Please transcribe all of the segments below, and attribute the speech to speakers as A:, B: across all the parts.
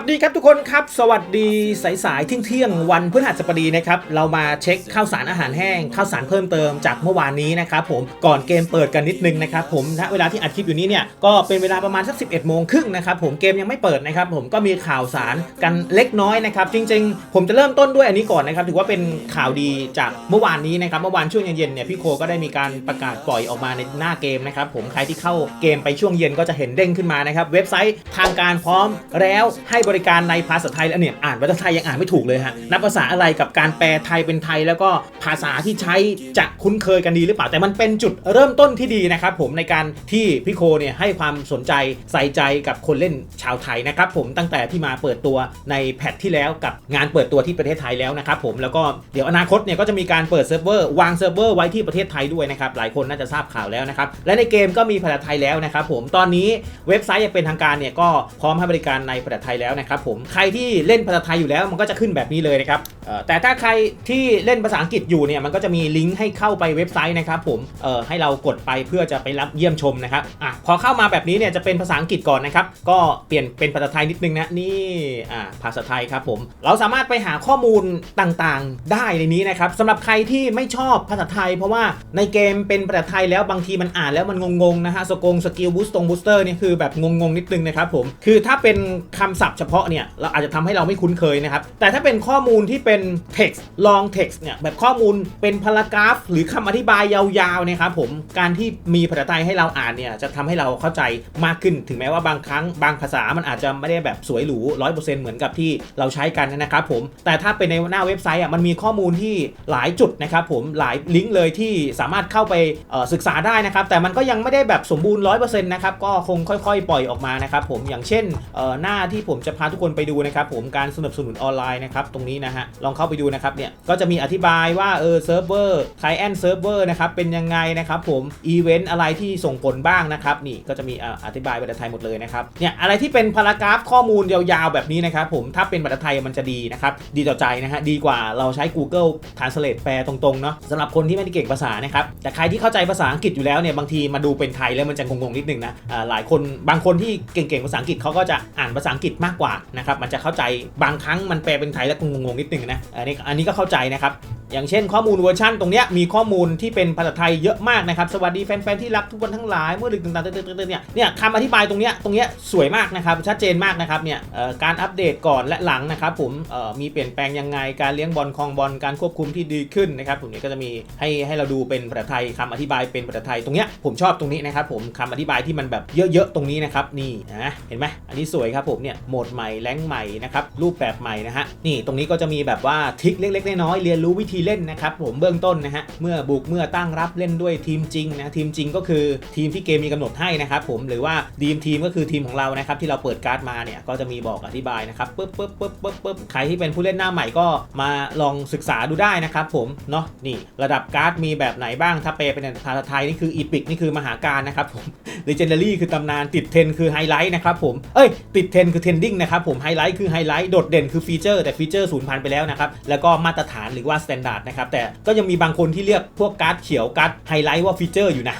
A: สดีครับทุกคนครับ สวัสดีสายสายๆเที่ยงเที่ยงวันพฤหัสบดีนะครับ เรามาเช็คข้าวสารอาหารแห้งข้าวสารเพิ่มเติมจากเมื่อวานนี้นะครับผมก่อนเกมเปิดกันนิดนึงนะครับผมณเวลาที่อัดคลิปอยู่นี้เนี่ยก็เป็นเวลาประมาณสัก 11โมงครึ่งนะครับผมเกมยังไม่เปิดนะครับผมก็มีข่าวสารกันเล็กน้อยนะครับจริง ๆ ผมจะเริ่มต้นด้วยอันนี้ก่อนนะครับถือว่าเป็นข่าวดีจากเมื่อวานนี้นะครับเมื่อวานช่วงเย็นๆเนี่ยพี่โคก็ได้มีการประกาศปล่อยออกมาในหน้าเกมนะครับผมใครที่เข้าเกมไปช่วงเย็นก็จะเห็นเด้งขึ้นมานะครับเว็บไซต์ทางการพร้อมแล้วให้บริการในภาษาไทยแล้วเนี่ยอ่านภาษาไทยยังอ่านไม่ถูกเลยฮะนับภาษาอะไรกับการแปลไทยเป็นไทย แล้วก็ภาษาที่ใช้จะคุ้นเคยกันดีหรือเปล่าแต่มันเป็นจุดเริ่มต้นที่ดีนะครับผมในการที่พี่โคเนี่ยให้ความสนใจใส่ใจกับคนเล่นชาวไทยนะครับผมตั้งแต่ที่มาเปิดตัวในแพทที่แล้วกับงานเปิดตัวที่ประเทศไทยแล้วนะครับผมแล้วก็เดี๋ยวอนาคตเนี่ยก็จะมีการเปิดเซิร์ฟเวอร์วางเซิร์ฟเวอร์ไว้ที่ประเทศไทยด้วยนะครับหลายคนน่าจะทราบข่าวแล้วนะครับและในเกมก็มีภาษาไทยแล้วนะครับผมตอนนี้เว็บไซต์อยังเป็นทางการเนี่ยก็พร้อมให้บริการในภาษาไทยแล้วนะครับผมใครที่เล่นภาษาไทยอยู่แล้วมันก็จะขึ้นแบบนี้เลยนะครับแต่ถ้าใครที่เล่นภาษาอังกฤษอยู่เนี่ยมันก็จะมีลิงก์ให้เข้าไปเว็บไซต์นะครับผมให้เรากดไปเพื่อจะไปรับเยี่ยมชมนะครับอะพอเข้ามาแบบนี้เนี่ยจะเป็นภาษาอังกฤษก่อนนะครับก็เปลี่ยนเป็นภาษาไทยนิดนึงนะนี่อ่าภาษาไทยครับผมเราสามารถไปหาข้อมูลต่างๆ ได้ในนี้นะครับสำหรับใครที่ไม่ชอบภาษาไทย เพราะว่าในเกมเป็นภาษาไทยแล้วบางทีมันอ่านแล้วมันงงๆนะฮะสกงสกิลบูสตรงบูสเตอร์นี่คือแบบงงๆนิดนึงนะครับผมคือถ้าเป็นคำศัพท์เฉพาะเนี่ยเราอาจจะทำให้เราไม่คุ้นเคยนะครับ แต่ถ้าเป็นข้อมูลที่เป็น text long text เนี่ยแบบข้อมูลเป็นพารากราฟ หรือคำอธิบายยาวๆนี่ยครับผมการที่มีภาษาไทยให้เราอ่านเนี่ยจะทำให้เราเข้าใจมากขึ้นถึงแม้ว่าบางครั้งบางภาษามันอาจจะไม่ได้แบบสวยหรูร้อยเปอร์เซ็นต์เหมือนกับที่เราใช้กันนะครับผมแต่ถ้าเป็นในหน้าเว็บไซต์อะมันมีข้อมูลที่หลายจุดนะครับผมหลายลิงก์เลยที่สามารถเข้าไปศึกษาได้นะครับแต่มันก็ยังไม่ได้แบบสมบูรณ์ร้อยเปอร์เซ็นต์นะครับก็คงค่อยๆ ปล่อยออกมานะครับผมอย่างเช่นหน้าที่ผมจะพาทุกคนไปดูนะครับผมการสนับสนุนออนไลน์นะครับตรงนี้นะฮะลองเข้าไปดูนะครับเนี่ยก็จะมีอธิบายว่าเออเซิร์ฟเวอร์ไคลแอนเซิร์ฟเวอร์นะครับเป็นยังไงนะครับผมอีเวนต์อะไรที่ส่งผลบ้างนะครับนี่ก็จะมีออธิบายภาษาไทยหมดเลยนะครับเนี่ยอะไรที่เป็นพารากราฟข้อมูลยาวๆแบบนี้นะครับผมถ้าเป็นภาษาไทยมันจะดีนะครับดีต่อใจนะฮะดีกว่าเราใช้ Google Translate แปลตรงๆเนาะสำหรับคนที่ไม่ได้เก่งภาษานะครับแต่ใครที่เข้าใจภาษาอังกฤษอยู่แล้วเนี่ยบางทีมาดูเป็นไทยแล้วมันจะงงๆนิดนึงนะหลายคนบางคนที่เก่งๆภาษาอังกฤษเขาก็จะอ่านภาษาอังกฤษมากกว่านะครับมันจะเข้าใจบางครั้งมันแปลเป็นไทยแล้วงงๆนิดนึงนะอันนี้อันนี้ก็เข้าใจนะครับ อย่างเช่นข้อมูลเวอร์ชันตรงเนี้ยมีข้อมูลที่เป็นภาษาไทยเยอะมากนะครับ สวัสดีแฟนๆที่รักทุกคนทั้งหลายเมื่อดึกต่างๆเนี่ยเนี่ยคำอธิบายตรงเนี้ยตรงเนี้ยสวยมากนะครับชัดเจนมากนะครับเนี่ยการอัปเดตก่อนและหลังนะครับผมมีเปลี่ยนแปลงยังไงการเลี้ยงบอลคองบอลการควบคุมที่ดีขึ้นนะครับผมเนี่ยก็จะมีให้ให้เราดูเป็นภาษาไทยคำอธิบายเป็นภาษาไทยตรงเนี้ยผมชอบตรงนี้นะครับผมคำอธิบายที่มันแบบเยอะๆตรงนี้นะครับนี่นะเห็นไหมอันนี้สวยครับผมเนี่ยโหมดใหม่แรงใหม่นะครับรูปแบบใหม่นะฮะนี่ตรงนี้ก็จะมีแบบว่าทิคเล็กๆน้อยๆเรียนรู้วิธีเล่นนะครับผมเบื้องต้นนะฮะเมื่อบุกเมื่อตั้งรับเล่นด้วยทีมจริงนะทีมจริงก็คือทีมที่เกมมีกำหนดให้นะครับผมหรือว่าดีมทีมก็คือทีมของเรานะครับที่เราเปิดการ์ดมาเนี่ยก็จะมีบอกอธิบายนะครับปึ๊บปึ๊บปึ๊บปึ๊บปึ๊บใครที่เป็นผู้เล่นหน้าใหม่ก็มาลองศึกษาดูได้นะครับผมเนาะนี่ระดับการ์ดมีแบบไหนบ้างถ้าเปลเป็นภาษาไทยนี่คืออีพิกนี่คือมหาการนะครับผม Legendary คือตำนานติดเทนคือไฮไลท์นะครับผมเอ้ยติดเทนคือเทนดิ้งนะครับผมไฮไลท์คือไฮไลท์โดดเด่นคือฟีเจอร์แต่ฟีเจอร์สูญพันธุ์ไปแล้วนะครับแล้วก็มาตรฐานหรือว่าสแตนดาร์ดนะครับแต่ก็ยังมีบางคนที่เรียกพวกการ์ดเขียวการ์ดไฮไลท์ว่าฟีเจอร์อยู่นะ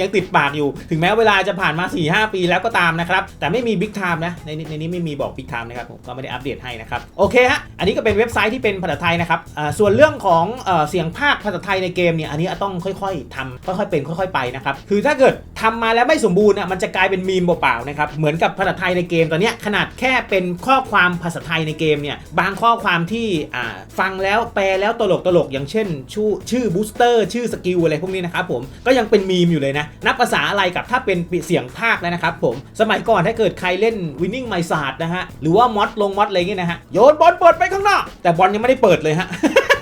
A: ยังติดปากอยู่ ถึงแม้เวลาจะผ่านมา 4-5 ปีแล้วก็ตามนะครับ แต่ไม่มีบิ๊กไทม์นะ ในในนี้ไม่มีบอกบิ๊กไทม์นะครับ ผมก็ไม่ได้อัปเดตให้นะครับ โอเคฮะ อันนี้ก็เป็นเว็บไซต์ที่เป็นภาษาไทยนะครับส่วนเรื่องของเอเสียงภาคภาษาไทยในเกมเนี่ย อันนี้ต้องค่อยๆทำค่อยๆเป็นค่อยๆไปนะครับ คือถ้าเกิดทำมาแล้วไม่สมบูรณ์อะ มันจะกลายเป็นมีมเปล่าๆนะครับ เหมือนกับภาษาไทยในเกมตอนเนี้ยขนาดแค่เป็นข้อความภาษาไทยในเกมเนี่ย บางข้อความที่ฟังแล้วแปลแล้วตลกตลกๆอย่างเช่นชื่อชื่อบูสเตอร์ชื่อสกิลอะไรพวกนี้นะครับผม ก็ยังเป็นมีมอยู่เลยนะ นับภาษาอะไรกับถ้าเป็นเสียงภาคแล้วนะครับผม สมัยก่อนถ้าเกิดใครเล่น Winning My s a r นะฮะ หรือว่ามอดลงมอดอะไรเงี้ยนะฮะ โยนบอลเปิดไปข้างนอก แต่บอลยังไม่ได้เปิดเลยฮะ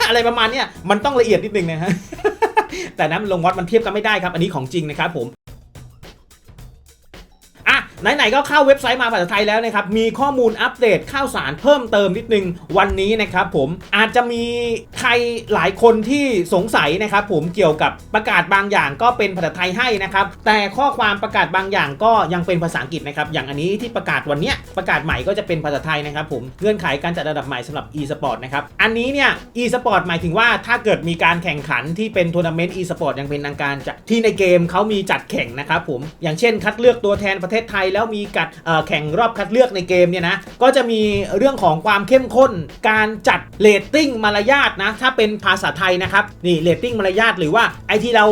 A: อะไรประมาณเนี้ยมันต้องละเอียดนิดนึงนะฮะแต่นั้นลงมอดมันเทียบกันไม่ได้ครับ อันนี้ของจริงนะครับผม ไหนๆก็เข้าเว็บไซต์มาภาษาไทยแล้วนะครับ มีข้อมูลอัปเดตข่าวสารเพิ่มเติมนิดนึงวันนี้นะครับผมอาจจะมีใครหลายคนที่สงสัยนะครับผมเกี่ยวกับประกาศบางอย่างก็เป็นภาษาไทยให้นะครับแต่ข้อความประกาศบางอย่างก็ยังเป็นภาษาอังกฤษนะครับอย่างอันนี้ที่ประกาศวันนี้ประกาศใหม่ก็จะเป็นภาษาไทยนะครับผมเงื่อนไขการจัดระดับใหม่สำหรับ e-sport นะครับอันนี้เนี่ย e-sport หมายถึงว่าถ้าเกิดมีการแข่งขันที่เป็นทัวร์นาเมนต์ e-sport ยังเป็นทางการจะที่ในเกมเขามีจัดแข่งนะครับผมอย่างเช่นคัดเลือกตัวแทนประเทศไทยแล้วมีกัดแข่งรอบคัดเลือกในเกมเนี่ยนะก็จะมีเรื่องของความเข้มข้น การจัดเรตติ้งมารยาทนะถ้าเป็นภาษาไทยนะครับนี่เรตติ้งมารยาทหรือว่าไอที่เรา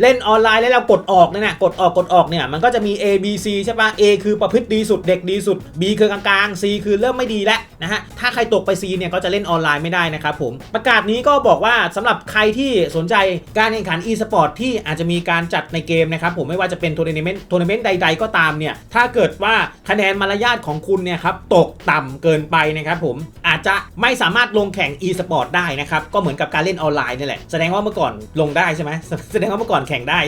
A: เล่นออนไลน์แล้วเรากดออกเนี่ยนะกดออกกดออกเนี่ยมันก็จะมี A B C ใช่ปะ A คือประพฤติดีสุดเด็กดีสุด B คือกลางๆ C คือเริ่มไม่ดีแล้วนะฮะถ้าใครตกไป C เนี่ยก็จะเล่นออนไลน์ไม่ได้นะครับผมประกาศนี้ก็บอกว่าสำหรับใครที่สนใจการแข่งขัน e-sport ที่อาจจะมีการจัดในเกมนะครับผมไม่ว่าจะเป็นทัวร์นาเมนต์ทัวร์นาเมนต์ใด ๆ ก็ตามเนี่ยถ้า้าเกิดว่าคะแนนมารยาทของคุณเนี่ยครับตกต่ำเกินไปนะครับผม อาจจะไม่สามารถลงแข่ง e-sport ได้นะครับ ก็เหมือนกับการเล่นออนไลน์นี่แหละ แสดงว่าเมื่อก่อนลงได้ใช่ไหมแสดงว่าเมื่อก่อนแข่งได้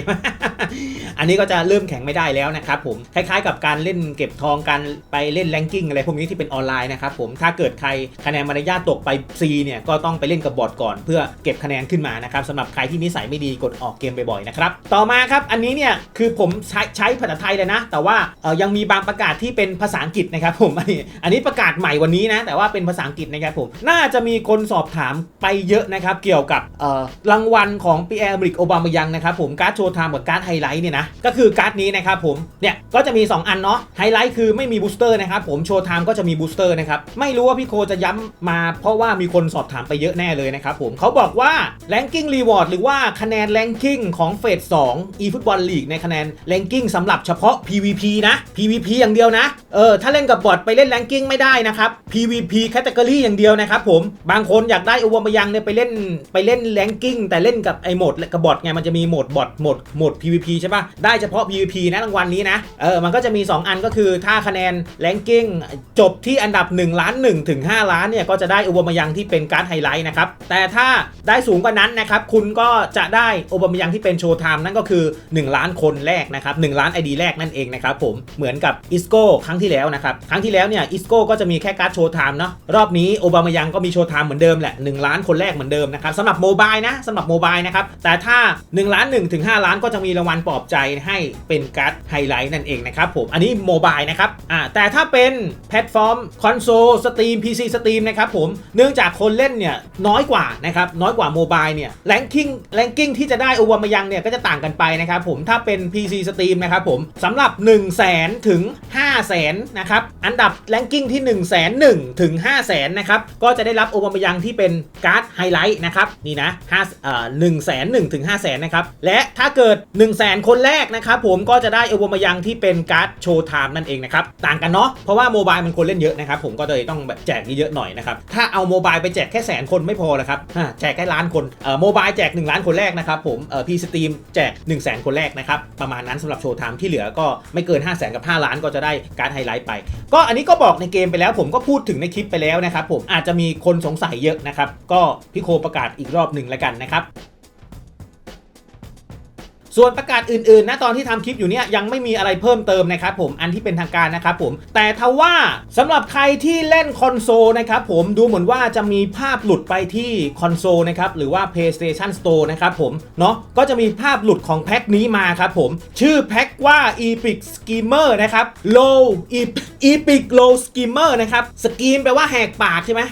A: อันนี้ก็จะเริ่มแข่งไม่ได้แล้วนะครับผม คล้ายๆ กับการเล่นเก็บทองการไปเล่นแรงกิ้งอะไรพวกนี้ที่เป็นออนไลน์นะครับผม ถ้าเกิดใครคะแนนมารยาทตกไป C เนี่ยก็ต้องไปเล่นกับบอทก่อน เพื่อเก็บคะแนนขึ้นมานะครับสำหรับใครที่นิสัยไม่ดีกดออกเกมบ่อยๆนะครับ ต่อมาครับอันนี้เนี่ยคือผมใช้ใช้ภาษาไทยเลยนะ แต่ว่ายังมีบางประกาศที่เป็นภาษาอังกฤษนะครับผมอันนี้อันนี้ประกาศใหม่วันนี้นะแต่ว่าเป็นภาษาอังกฤษนะครับผมน่าจะมีคนสอบถามไปเยอะนะครับเกี่ยวกับรางวัลของปีแอร์บริกโอบามายังนะครับผมการ์ดโชว์ไทม์กับการ์ดไฮไลท์เนี่ยนะก็คือการ์ดนี้นะครับผมเนี่ยก็จะมี 2 อันเนาะไฮไลท์คือไม่มีบูสเตอร์นะครับผมโชว์ไทม์ก็จะมีบูสเตอร์นะครับไม่รู้ว่าพี่โคจะย้ำมาเพราะว่ามีคนสอบถามไปเยอะแน่เลยนะครับผมเขาบอกว่า Ranking Reward หรือว่าคะแนน Ranking ของเฟส2 eFootball League ในคะแนน Ranking สำหรับเฉพาะ PVP นะ PVP อย่างเดียวนะ เออถ้าเล่นกับบอทไปเล่น Ranking ไม่ได้นะครับ PVP Category อย่างเดียวนะครับผมบางคนอยากได้โอวามายังเนี่ยไปเล่นไปเล่น Ranking แต่เล่นกับไอ้โหมดกับบอทไงมันจะมีโหมดบอทโหมดโหมด PVP ใช่ปะได้เฉพาะ PVP นะรางวัลนี้นะเออมันก็จะมี 2 อันก็คือถ้าคะแนน Ranking จบที่อันดับ1ล้าน1ถึง5ล้านเนี่ยก็จะได้โอวามายังที่เป็นการ์ดไฮไลท์นะครับแต่ถ้าได้สูงกว่านั้นนะครับคุณก็จะได้โอบมายังที่เป็นโชว์ไทม์นั่นก็คือ 1 ล้านคนแรกนะครับ1ล้าน ID แรกนั่นเองนะครับผมเหมือนกับอิสโก้ครั้งที่แล้วนะครับ ครั้งที่แล้วเนี่ยอิสโก้ก็จะมีแค่การ์ดโชว์ไทม์เนาะรอบนี้โอบามายังก็มีโชว์ไทม์เหมือนเดิมแหละ1ล้านคนแรกเหมือนเดิมนะครับสำหรับโมบายนะสำหรับโมบายนะครับแต่ถ้า1ล้าน1ถึง5ล้านก็จะมีรางวัลปลอบใจให้เป็นการ์ดไฮไลท์นั่นเองนะครับผมอันนี้โมบายนะครับอ่าแต่ถ้าเป็นแพลตฟอร์มคอนโซลสตรีม PC สตรีมนะครับผมเนื่องจากคนเล่นเนี่ยน้อยกว่านะครับน้อยกว่าโมบายเนี่ยแรงกิ้งแรงกิ้งที่จะได้โอวามายังเนี่ยก็จะต่างกันไปนะครับผมถ้าเป็น PC สตรีมนะครับผมสำหรับ 1 0 0 0 0แสนถึง5 0 0แสนนะครับอันดับแรงกิ้งที่ 1 0 0 0 0แสนถึง5 0 0แสนนะครับก็จะได้รับโอวามยังที่เป็นการ์ดไฮไลท์นะครับนี่นะ5เอ่อ1 0 0 0 0แสน1ถึง5 0 0แสนนะครับและถ้าเกิด 1 0 0 0 0แสนคนแรกนะครับผมก็จะได้โอวามยังที่เป็นการ์ดโชว์ไทม์นั่นเองนะครับต่างกันเนาะเพราะว่าโมบายมันคนเล่นเยอะนะครับผมก็เลยต้องแบบแจกเยอะหน่อยนะครับถ้าเอาโมบายไปแจกแค่แสนคนไม่พอละครับแจกแค่ล้านคนเอ่อโมบายแจก 1 ล้านคนแรกนะครับผมเอ่อพีสตรีมแจก 1 0 0 0 0แสนคนแรกนะครับประมาณนั้นสำหรับโชว์ไทม์ที่เหลือก็ไม่เกิน 5 0 0แสนกับ 5 ล้านก็จะได้การไฮไลท์ไป ก็อันนี้ก็บอกในเกมไปแล้ว ผมก็พูดถึงในคลิปไปแล้วนะครับผมอาจจะมีคนสงสัยเยอะนะครับก็พี่โคประกาศอีกรอบหนึ่งแล้วกันนะครับ ส่วนประกาศอื่นๆนะตอนที่ทำคลิปอยู่เนี่ยยังไม่มีอะไรเพิ่มเติมนะครับผมอันที่เป็นทางการนะครับผมแต่ทว่าสำหรับใครที่เล่นคอนโซลนะครับผมดูเหมือนว่าจะมีภาพหลุดไปที่คอนโซลนะครับหรือว่า PlayStation Store นะครับผมเนาะก็จะมีภาพหลุดของแพ็คนี้มาครับผมชื่อแพ็คว่า Epic Schemer นะครับ Low Epic Low Schemer นะครับสกีมแปลว่าแหกปากใช่ไหม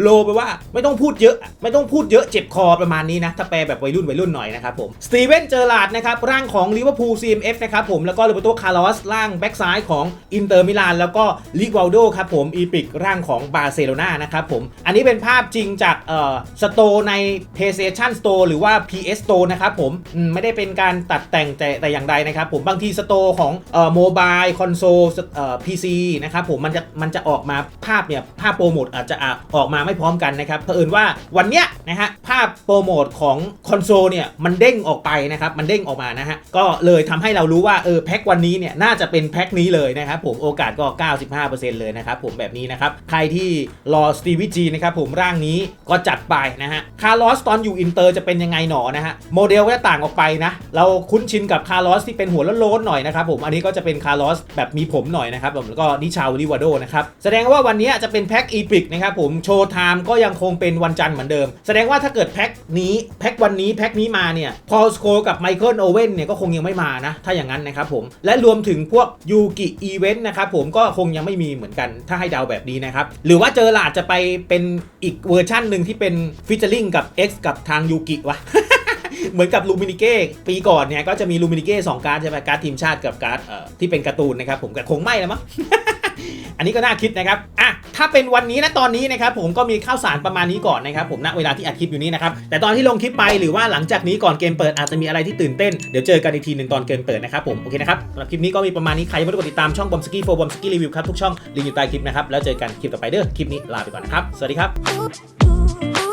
A: โลไปว่าไม่ต้องพูดเยอะ ไม่ต้องพูดเยอะเจ็บคอประมาณนี้นะ ถ้าแปลแบบวัยรุ่นวัยรุ่นหน่อยนะครับผมสตีเวนเจอร์ลาดนะครับ ร่างของลิเวอร์พูล CMF นะครับผมแล้วก็โรเบโตคาร์ลอสร่างแบ็กซ้ายของอินเตอร์มิลานแล้วก็ลิกวาลโดครับผมอีพิกร่างของบาร์เซโลนานะครับผมอันนี้เป็นภาพจริงจากเอ่อสโตใน PlayStation Store หรือว่า PS Store นะครับผมอืมไม่ได้เป็นการตัดแต่งแต่แต่อย่างใดนะครับผมบางทีสโตของเอ่อโมบายคอนโซลเอ่อ PC นะครับผมมันจะมันจะออกมาภาพเนี่ยภาพโปรโมทอาจจะออกมาไม่พร้อมกันนะครับเผอิญว่าวันเนี้ยนะฮะภาพโปรโมทของคอนโซลเนี่ยมันเด้งออกไปนะครับมันเด้งออกมานะฮะก็เลยทำให้เรารู้ว่าเออแพ็ควันนี้เนี่ยน่าจะเป็นแพ็คนี้เลยนะครับผมโอกาสก็ 95%เลยนะครับผมแบบนี้นะครับใครที่รอสตีวิจีนะครับผมร่างนี้ก็จัดไปนะฮะคาร์ลอสตอนอยู่อินเตอร์จะเป็นยังไงหนอนะฮะโมเดลก็จะต่างออกไปนะเราคุ้นชินกับคาร์ลอสที่เป็นหัวโล้นๆหน่อยนะครับผมอันนี้ก็จะเป็นคาร์ลอสแบบมีผมหน่อยนะครับผมแล้วก็นิชาวลิวาโดนะครับแสดงว่าวันนี้จะเป็นแพ็คอีพิกนะครับผมโชว์ไทม์ก็ยังคงเป็นวันจันทร์เหมือนเดิม แสดงว่าถ้าเกิดแพ็คนี้แพ็ควันนี้แพ็คนี้มาเนี่ยพอสโคกับไมเคิลโอเว่นเนี่ยก็คงยังไม่มานะ ถ้าอย่างนั้นนะครับผมและรวมถึงพวกยูกิอีเวนต์นะครับผมก็คงยังไม่มีเหมือนกัน ถ้าให้เดาแบบนี้นะครับ หรือว่าเจอหลาดจะไปเป็นอีกเวอร์ชั่นหนึ่งที่เป็นฟิชเชอร์ลิงกับ X กับทางยูกิวะเหมือนกับลูมินิเก้ปีก่อนเนี่ยก็จะมีลูมินิเก้สองการ์ดใช่ไหมการ์ดทีมชาติกับการ์ดที่เป็นการ์ตูนนะครับผมแต่คงไม่แล้วมั้ง อันนี้ก็น่าคิดนะครับอะถ้าเป็นวันนี้นะตอนนี้นะครับผมก็มีข้าวสารประมาณนี้ก่อนนะครับผมณเวลาที่อัดคลิปอยู่นี้นะครับแต่ตอนที่ลงคลิปไปหรือว่าหลังจากนี้ก่อนเกมเปิดอาจจะมีอะไรที่ตื่นเต้นเดี๋ยวเจอกันอีกทีหนึ่งตอนเกมเปิดนะครับผมโอเคนะครับสำหรับคลิปนี้ก็มีประมาณนี้ใครยังไม่ได้กดติดตามช่องบอมสกี้โฟบอมสกี้รีวิวครับทุกช่องลิงก์อยู่ใต้คลิปนะครับแล้วเจอกันคลิปต่อไปเด้อคลิปนี้ลาไปก่อนนะครับสวัสดีครับ